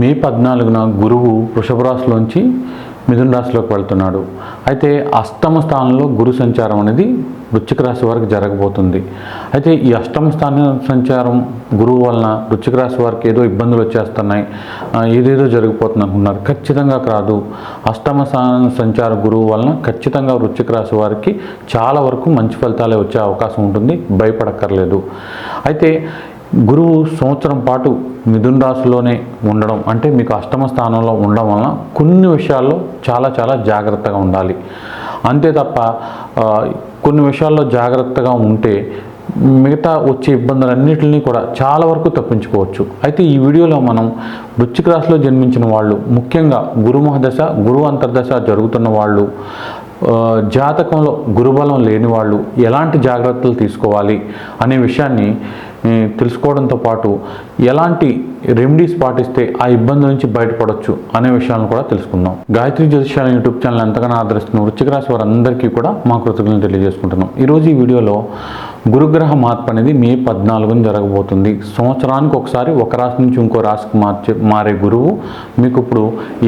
మే పద్నాలుగున గురువు వృషభ రాశిలోంచి మిథున రాశిలోకి వెళ్తున్నాడు. అయితే అష్టమ స్థానంలో గురు సంచారం అనేది వృచ్చిక రాశి వారికి జరగబోతుంది. అయితే ఈ అష్టమ స్థాన సంచారం గురువు వలన వృచ్చిక రాశి వారికి ఏదో ఇబ్బందులు వచ్చేస్తున్నాయి. ఏదేదో జరిగిపోతుంది అనుకున్నారు. ఖచ్చితంగా కాదు. అష్టమ స్థాన సంచార గురువు వలన ఖచ్చితంగా వృచ్చిక రాశి వారికి చాలా వరకు మంచి ఫలితాలే వచ్చే అవకాశం ఉంటుంది. భయపడక్కర్లేదు. అయితే గురువు సంవత్సరం పాటు మిథున్ రాశిలోనే ఉండడం అంటే మీకు అష్టమ స్థానంలో ఉండడం వలన కొన్ని విషయాల్లో చాలా చాలా జాగ్రత్తగా ఉండాలి. అంతే తప్ప కొన్ని విషయాల్లో జాగ్రత్తగా ఉంటే మిగతా వచ్చే ఇబ్బందులన్నింటినీ కూడా చాలా వరకు తప్పించుకోవచ్చు. అయితే ఈ వీడియోలో మనం వృచ్చిక రాశిలో జన్మించిన వాళ్ళు ముఖ్యంగా గురుమహదశ గురువు గురు అంతర్దశ జరుగుతున్న వాళ్ళు జాతకంలో గురుబలం లేని వాళ్ళు ఎలాంటి జాగ్రత్తలు తీసుకోవాలి అనే విషయాన్ని తెలుసుకోవడంతో పాటు ఎలాంటి రెమెడీస్ పాటిస్తే ఆ ఇబ్బంది నుంచి బయటపడవచ్చు అనే విషయాలను కూడా తెలుసుకుందాం. గాయత్రి జ్యోతిషాల యూట్యూబ్ ఛానల్ ఎంతగానో ఆదరిస్తున్న వృచ్చిక రాశి వారందరికీ కూడా మా కృతజ్ఞతలు తెలియజేసుకుంటున్నాం. ఈరోజు ఈ వీడియోలో గురుగ్రహ మార్పు అనేది మే పద్నాలుగున జరగబోతుంది. సంవత్సరానికి ఒకసారి ఒక రాశి నుంచి ఇంకో రాశికి మార్చే మారే గురువు మీకు ఇప్పుడు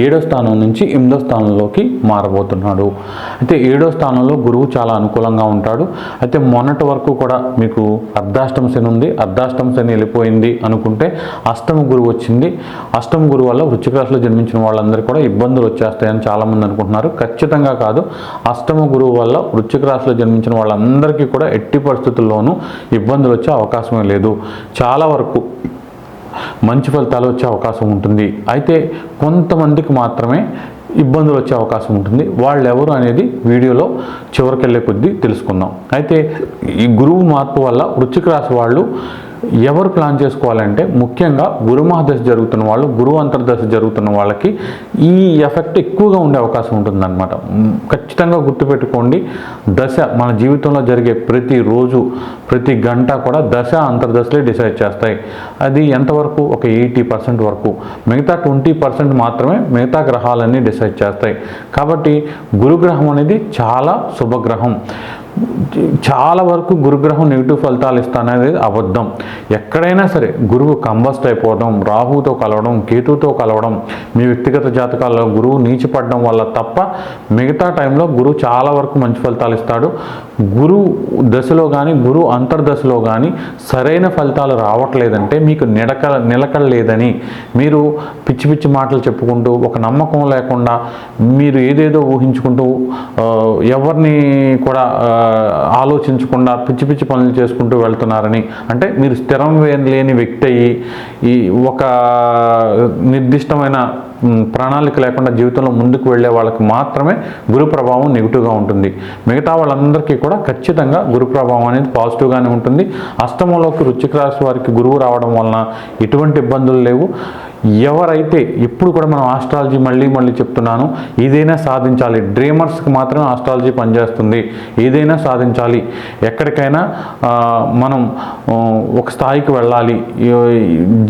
ఏడో స్థానం నుంచి ఎనిమిదో స్థానంలోకి మారబోతున్నాడు. అయితే ఏడో స్థానంలో గురువు చాలా అనుకూలంగా ఉంటాడు. అయితే మొన్నటి వరకు కూడా మీకు అర్ధాష్టమ శని ఉంది. అర్ధాష్టమ శని వెళ్ళిపోయింది అనుకుంటే అష్టమ గురువు వచ్చింది. అష్టమ గురువు వల్ల వృశ్చిక రాశిలో జన్మించిన వాళ్ళందరికీ కూడా ఇబ్బందులు వచ్చేస్తాయని చాలామంది అనుకుంటున్నారు. ఖచ్చితంగా కాదు అష్టమ గురువు వల్ల వృశ్చిక రాశిలో జన్మించిన వాళ్ళందరికీ కూడా ఎట్టి పరిస్థితుల్లోనూ ఇబ్బందులు వచ్చే అవకాశమే లేదు. చాలా వరకు మంచి ఫలితాలు వచ్చే అవకాశం ఉంటుంది. అయితే కొంతమందికి మాత్రమే ఇబ్బందులు వచ్చే అవకాశం ఉంటుంది. వాళ్ళు ఎవరు అనేది వీడియోలో చివరికెళ్ళే కొద్దీ తెలుసుకుందాం. అయితే ఈ గురువు మార్పు వల్ల వృచ్చిక రాశి వాళ్ళు ఎవరు ప్లాన్ చేసుకోవాలంటే ముఖ్యంగా గురుమహదశ జరుగుతున్న వాళ్ళు గురువు అంతర్దశ జరుగుతున్న వాళ్ళకి ఈ ఎఫెక్ట్ ఎక్కువగా ఉండే అవకాశం ఉంటుందన్నమాట. ఖచ్చితంగా గుర్తుపెట్టుకోండి దశ మన జీవితంలో జరిగే ప్రతి రోజు ప్రతి గంట కూడా దశ అంతర్దశలే డిసైడ్ చేస్తాయి. అది ఎంతవరకు? ఒక ఎయిటీ పర్సెంట్ వరకు. మిగతా ట్వంటీ పర్సెంట్ మాత్రమే మిగతా గ్రహాలన్నీ డిసైడ్ చేస్తాయి. కాబట్టి గురుగ్రహం అనేది చాలా శుభగ్రహం. చాలా వరకు గురుగ్రహం నెగిటివ్ ఫలితాలు ఇస్తాననేది అబద్ధం. ఎక్కడైనా సరే గురువు కంబస్ట్ అయిపోవడం రాహుతో కలవడం కేతుతో కలవడం మీ వ్యక్తిగత జాతకాల్లో గురువు నీచిపడడం వల్ల తప్ప మిగతా టైంలో గురువు చాలా వరకు మంచి ఫలితాలు ఇస్తాడు. గురువు దశలో కానీ గురువు అంతర్దశలో కానీ సరైన ఫలితాలు రావట్లేదంటే మీకు నిలక నిలకడలేదని. మీరు పిచ్చి పిచ్చి మాటలు చెప్పుకుంటూ ఒక నమ్మకం లేకుండా మీరు ఏదేదో ఊహించుకుంటూ ఎవరిని కూడా ఆలోచించకుండా పిచ్చి పిచ్చి పనులు చేసుకుంటూ వెళ్తున్నారని. అంటే మీరు స్థిరం లేని వ్యక్తి అయ్యి ఈ ఒక నిర్దిష్టమైన ప్రణాళిక లేకుండా జీవితంలో ముందుకు వెళ్ళే వాళ్ళకి మాత్రమే గురు ప్రభావం నెగిటివ్గా ఉంటుంది. మిగతా వాళ్ళందరికీ కూడా ఖచ్చితంగా గురు ప్రభావం అనేది పాజిటివ్గానే ఉంటుంది. అష్టమంలోకి రుచిక రాశి వారికి గురువు రావడం వలన ఎటువంటి ఇబ్బందులు లేవు. ఎవరైతే ఇప్పుడు కూడా మనం ఆస్ట్రాలజీ మళ్ళీ మళ్ళీ చెప్తున్నాను ఏదైనా సాధించాలి. డ్రీమర్స్కి మాత్రమే ఆస్ట్రాలజీ పనిచేస్తుంది. ఏదైనా సాధించాలి. ఎక్కడికైనా మనం ఒక స్థాయికి వెళ్ళాలి.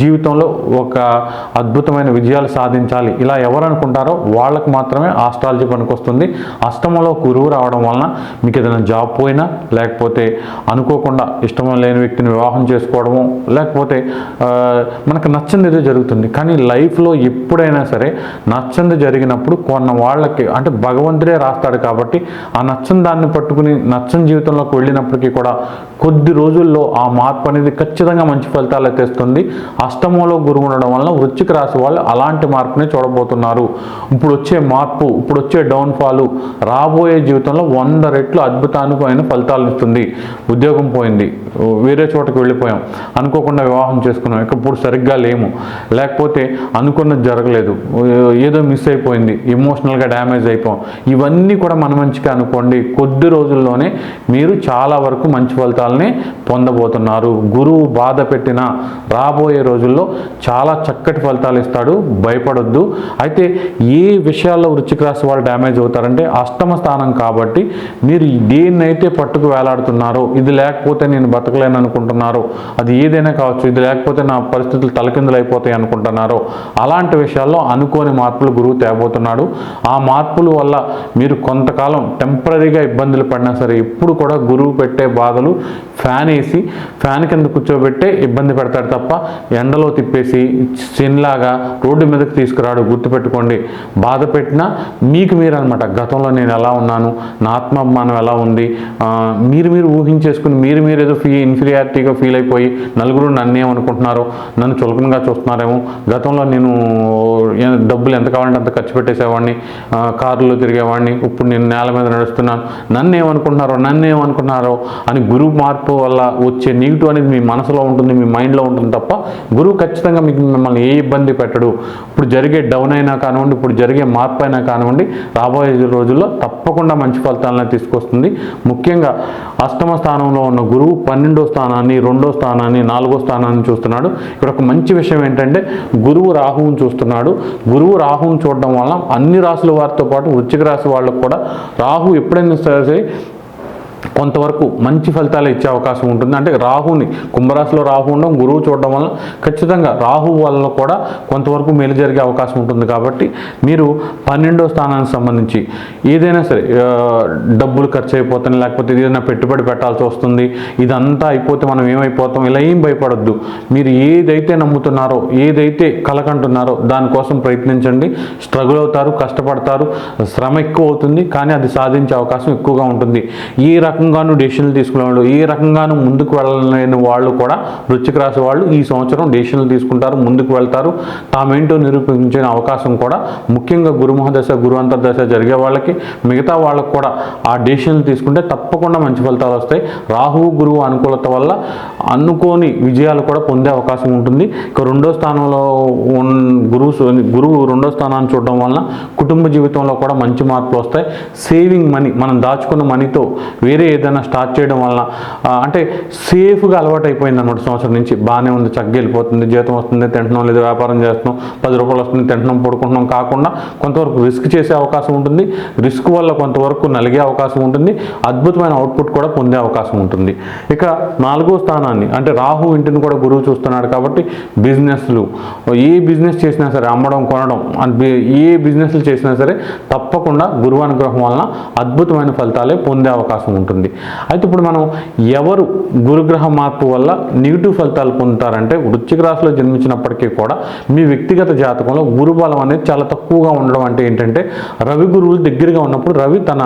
జీవితంలో ఒక అద్భుతమైన విజయాలు సాధించాలి. ఇలా ఎవరు అనుకుంటారో వాళ్ళకి మాత్రమే ఆస్ట్రాలజీ పనికొస్తుంది. అష్టమంలో గురువు రావడం వలన మీకు ఏదైనా జాబ్ పోయినా లేకపోతే అనుకోకుండా ఇష్టం లేని వ్యక్తిని వివాహం చేసుకోవడము లేకపోతే మనకు నచ్చింది ఏదో జరుగుతుంది. కానీ లైఫ్లో ఎప్పుడైనా సరే నచ్చంది జరిగినప్పుడు కొన్న వాళ్ళకి అంటే భగవంతుడే రాస్తాడు కాబట్టి ఆ నచ్చని దాన్ని పట్టుకుని నచ్చని జీవితంలోకి వెళ్ళినప్పటికీ కూడా కొద్ది రోజుల్లో ఆ మార్పు అనేది ఖచ్చితంగా మంచి ఫలితాలు తెస్తుంది అష్టమంలో గురువు ఉండడం వలన వృశ్చిక రాశి వాళ్ళు అలాంటి మార్పుని చూడబోతున్నారు. ఇప్పుడు వచ్చే మార్పు ఇప్పుడు వచ్చే డౌన్ఫాల్ రాబోయే జీవితంలో వంద రెట్లు అద్భుతానికి ఫలితాలు ఇస్తుంది. ఉద్యోగం పోయింది వేరే చోటకి వెళ్ళిపోయాం అనుకోకుండా వివాహం చేసుకున్నాం ఇక ఇప్పుడు సరిగ్గా లేము. లేకపోతే అనుకున్నది జరగలేదు. ఏదో మిస్ అయిపోయింది. ఎమోషనల్గా డ్యామేజ్ అయిపోయి ఇవన్నీ కూడా మన మంచిగా అనుకోండి. కొద్ది రోజుల్లోనే మీరు చాలా వరకు మంచి ఫలితాలని పొందబోతున్నారు. గురువు బాధ పెట్టిన రాబోయే రోజుల్లో చాలా చక్కటి ఫలితాలు ఇస్తాడు. భయపడొద్దు. అయితే ఏ విషయాల్లో వృచ్చిక రాశి వాళ్ళు డ్యామేజ్ అవుతారంటే అష్టమ స్థానం కాబట్టి మీరు దేన్నైతే పట్టుకు వేలాడుతున్నారో ఇది లేకపోతే నేను బతకలేను అనుకుంటున్నారో అది ఏదైనా కావచ్చు. ఇది లేకపోతే నా పరిస్థితులు తలకిందులు అయిపోతాయి అనుకుంటున్నారు అనుకుంటున్నారో అలాంటి విషయాల్లో అనుకోని మార్పులు గురువు తేబోతున్నాడు. ఆ మార్పుల వల్ల మీరు కొంతకాలం టెంపరీగా ఇబ్బందులు పడినా సరే ఇప్పుడు కూడా గురువు పెట్టే బాధలు ఫ్యాన్ వేసి ఫ్యాన్ కింద కూర్చోబెట్టే ఇబ్బంది పెడతాడు తప్ప ఎండలో తిప్పేసి చిన్లాగా రోడ్డు మీదకి తీసుకురాడు గుర్తుపెట్టుకోండి. బాధ పెట్టినా మీకు మీరు అనమాట గతంలో నేను ఎలా ఉన్నాను? నా ఆత్మాభిమానం ఎలా ఉంది? మీరు మీరు ఊహించేసుకుని మీరు మీరు ఏదో ఫీ ఇన్ఫీరియారిటీగా ఫీల్ అయిపోయి నలుగురు నన్నేమనుకుంటున్నారో నన్ను చులకనగా చూస్తున్నారేమో గతంలో నేను డబ్బులు ఎంత కావాలంటే అంత ఖర్చు పెట్టేసేవాడిని ఆ, కారులో తిరిగేవాడిని ఇప్పుడు నేను నేల మీద నడుస్తున్నాను. నన్ను ఏమనుకుంటున్నారో నన్ను ఏమనుకుంటున్నారో అని గురువు మార్పు వల్ల వచ్చే నెగిటివ్ అనేది మీ మనసులో ఉంటుంది మీ మైండ్లో ఉంటుంది తప్ప గురువు ఖచ్చితంగా మీకు మిమ్మల్ని ఏ ఇబ్బంది పెట్టడు. ఇప్పుడు జరిగే డౌన్ అయినా కానివ్వండి ఇప్పుడు జరిగే మార్పు అయినా కానివ్వండి రాబోయే రోజుల్లో తప్పకుండా మంచి ఫలితాలను తీసుకొస్తుంది. ముఖ్యంగా అష్టమ స్థానంలో ఉన్న గురువు పన్నెండో స్థానాన్ని రెండో స్థానాన్ని నాలుగో స్థానాన్ని చూస్తున్నాడు. ఇక్కడ ఒక మంచి విషయం ఏంటంటే గురువు రాహువును చూస్తున్నాడు. గురువు రాహువును చూడడం వల్ల అన్ని రాసుల వారితో పాటు వృశ్చిక రాశి వాళ్ళకు కూడా రాహు ఎప్పుడైనా సరే కొంతవరకు మంచి ఫలితాలు ఇచ్చే అవకాశం ఉంటుంది. అంటే రాహుని కుంభరాశిలో రాహు ఉండడం గురువు చూడడం వల్ల ఖచ్చితంగా రాహు వల్ల కూడా కొంతవరకు మేలు జరిగే అవకాశం ఉంటుంది. కాబట్టి మీరు పన్నెండో స్థానానికి సంబంధించి ఏదైనా సరే డబ్బులు ఖర్చు అయిపోతుంది లేకపోతే ఏదైనా పెట్టుబడి పెట్టాల్సి వస్తుంది ఇదంతా అయిపోతే మనం ఏమైపోతాం ఇలా ఏం భయపడొద్దు. మీరు ఏదైతే నమ్ముతున్నారో ఏదైతే కలకంటున్నారో దానికోసం ప్రయత్నించండి. స్ట్రగుల్ అవుతారు కష్టపడతారు శ్రమ ఎక్కువ అవుతుంది కానీ అది సాధించే అవకాశం ఎక్కువగా ఉంటుంది. ఏ రకంగానూ డెసిషన్లు తీసుకునే వాళ్ళు ఏ రకంగానూ ముందుకు వెళ్ళలేని వాళ్ళు కూడా వృశ్చిక రాశి వాళ్ళు ఈ సంవత్సరం డెసిషన్లు తీసుకుంటారు ముందుకు వెళ్తారు. తామేంటో నిరూపించిన అవకాశం కూడా ముఖ్యంగా గురుమహదశ గురు అంతర్దశ జరిగే వాళ్ళకి మిగతా వాళ్ళకు కూడా ఆ డెసిషన్లు తీసుకుంటే తప్పకుండా మంచి ఫలితాలు వస్తాయి. రాహువు గురువు అనుకూలత వల్ల అనుకోని విజయాలు కూడా పొందే అవకాశం ఉంటుంది. ఇక రెండో స్థానంలో గురువు గురువు రెండో స్థానాన్ని చూడడం వలన కుటుంబ జీవితంలో కూడా మంచి మార్పులు వస్తాయి. సేవింగ్ మనీ మనం దాచుకున్న మనీతో వేరే ఏదైనా స్టార్ట్ చేయడం వలన అంటే సేఫ్గా అలవాటు అయిపోయింది అనమాట సంవత్సరం నుంచి. బాగానే ఉంది చక్కగా వెళ్ళిపోతుంది జీతం వస్తుంది తింటున్నాం లేదా వ్యాపారం చేస్తున్నాం పది రూపాయలు వస్తుంది తింటున్నాం పడుకుంటున్నాం కాకుండా కొంతవరకు రిస్క్ చేసే అవకాశం ఉంటుంది. రిస్క్ వల్ల కొంతవరకు నలిగే అవకాశం ఉంటుంది. అద్భుతమైన అవుట్పుట్ కూడా పొందే అవకాశం ఉంటుంది. ఇక నాలుగో స్థానాన్ని అంటే రాహు ఇంటిని కూడా గురువు చూస్తున్నాడు కాబట్టి బిజినెస్లు ఏ బిజినెస్ చేసినా సరే అమ్మడం కొనడం ఏ బిజినెస్లు చేసినా సరే తప్పకుండా గురువు అనుగ్రహం వలన అద్భుతమైన ఫలితాలే పొందే అవకాశం ఉంటుంది. ఉంటుంది. అయితే ఇప్పుడు మనం ఎవరు గురుగ్రహ మార్పు వల్ల నెగిటివ్ ఫలితాలు పొందుతారంటే వృశ్చిక రాశిలో జన్మించినప్పటికీ కూడా మీ వ్యక్తిగత జాతకంలో గురు బలం అనేది చాలా తక్కువగా ఉండడం అంటే ఏంటంటే రవి గురువులు దగ్గరగా ఉన్నప్పుడు రవి తన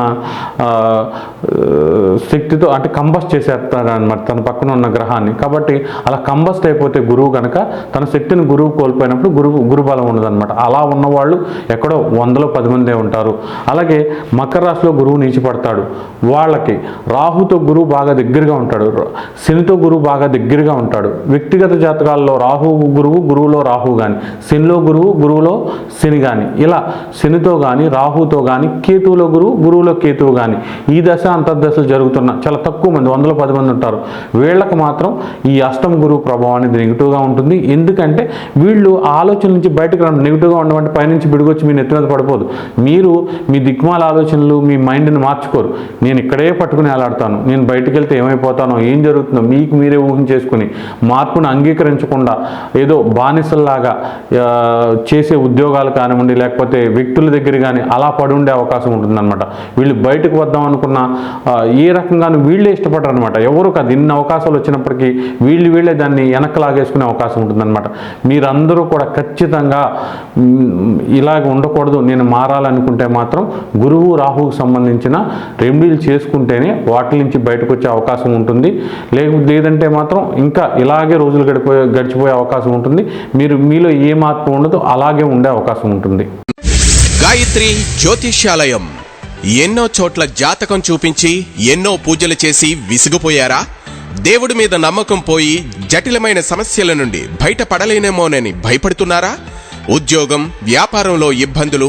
శక్తితో అంటే కంబస్ట్ చేసేస్తాడు అనమాట తన పక్కన ఉన్న గ్రహాన్ని. కాబట్టి అలా కంబస్ట్ అయిపోతే గురువు కనుక తన శక్తిని గురువు కోల్పోయినప్పుడు గురువు గురుబలం ఉండదన్నమాట. అలా ఉన్నవాళ్ళు ఎక్కడో వందలో పది మందే ఉంటారు. అలాగే మకర రాశిలో గురువు నీచిపడతాడు. వాళ్ళకి రాహుతో గురువు బాగా దగ్గరగా ఉంటాడు. శనితో గురువు బాగా దగ్గరగా ఉంటాడు. వ్యక్తిగత జాతకాల్లో రాహు గురువు గురువులో రాహు కానీ శనిలో గురువు గురువులో శని కానీ ఇలా శనితో కానీ రాహుతో కానీ కేతువులో గురువు గురువులో కేతువు కానీ ఈ దశ అంతర్దశలు జరుగుతున్న చాలా తక్కువ మంది వందల పది మంది ఉంటారు. వీళ్ళకి మాత్రం ఈ అష్టం గురువు ప్రభావం అనేది నెగిటివ్గా ఉంటుంది. ఎందుకంటే వీళ్ళు ఆలోచన నుంచి బయటకు రావడం నెగిటివ్గా ఉండమంటే పైనుంచి బిడిగొచ్చి మీ నెత్తి మీద పడిపోదు. మీరు మీ దిగ్మాల ఆలోచనలు మీ మైండ్ని మార్చుకోరు. నేను ఇక్కడే పట్టుకుని వేలాడతాను నేను బయటికి వెళ్తే ఏమైపోతానో ఏం జరుగుతుందో మీకు మీరే ఊహించేసుకుని మార్పును అంగీకరించకుండా ఏదో బానిసల్లాగా చేసే ఉద్యోగాలు కానివ్వండి లేకపోతే వ్యక్తుల దగ్గర కానీ అలా పడి ఉండే అవకాశం ఉంటుందన్నమాట. వీళ్ళు బయటకు వద్దాం అనుకున్న ఏ రకంగానూ వీళ్ళే ఇష్టపడరు అనమాట ఎవరు కాదు ఇన్ని అవకాశాలు వచ్చినప్పటికీ వీళ్ళు వీళ్ళే దాన్ని వెనక్కి లాగేసుకునే అవకాశం ఉంటుందన్నమాట. మీరందరూ కూడా ఖచ్చితంగా ఇలాగ ఉండకూడదు నేను మారాలనుకుంటే మాత్రం గురువు రాహువుకు సంబంధించిన రెమెడీలు చేసుకుంటేనే వాటి నుంచి బయటకు వచ్చే అవకాశం ఉంటుంది. లేక లేదంటే మాత్రం ఇంకా ఇలాగే రోజులు గడిపోయే గడిచిపోయే అవకాశం ఉంటుంది. మీరు మీలో ఏ మార్పు ఉండదు అలాగే ఉండే అవకాశం ఉంటుంది. గాయత్రి జ్యోతిష్యాలయం. ఎన్నో చోట్ల జాతకం చూపించి ఎన్నో పూజలు చేసి విసిగిపోయారా? దేవుడి మీద నమ్మకం పోయి జటిలమైన సమస్యల నుండి బయటపడలేనేమోనని భయపడుతున్నారా? ఉద్యోగం వ్యాపారంలో ఇబ్బందులు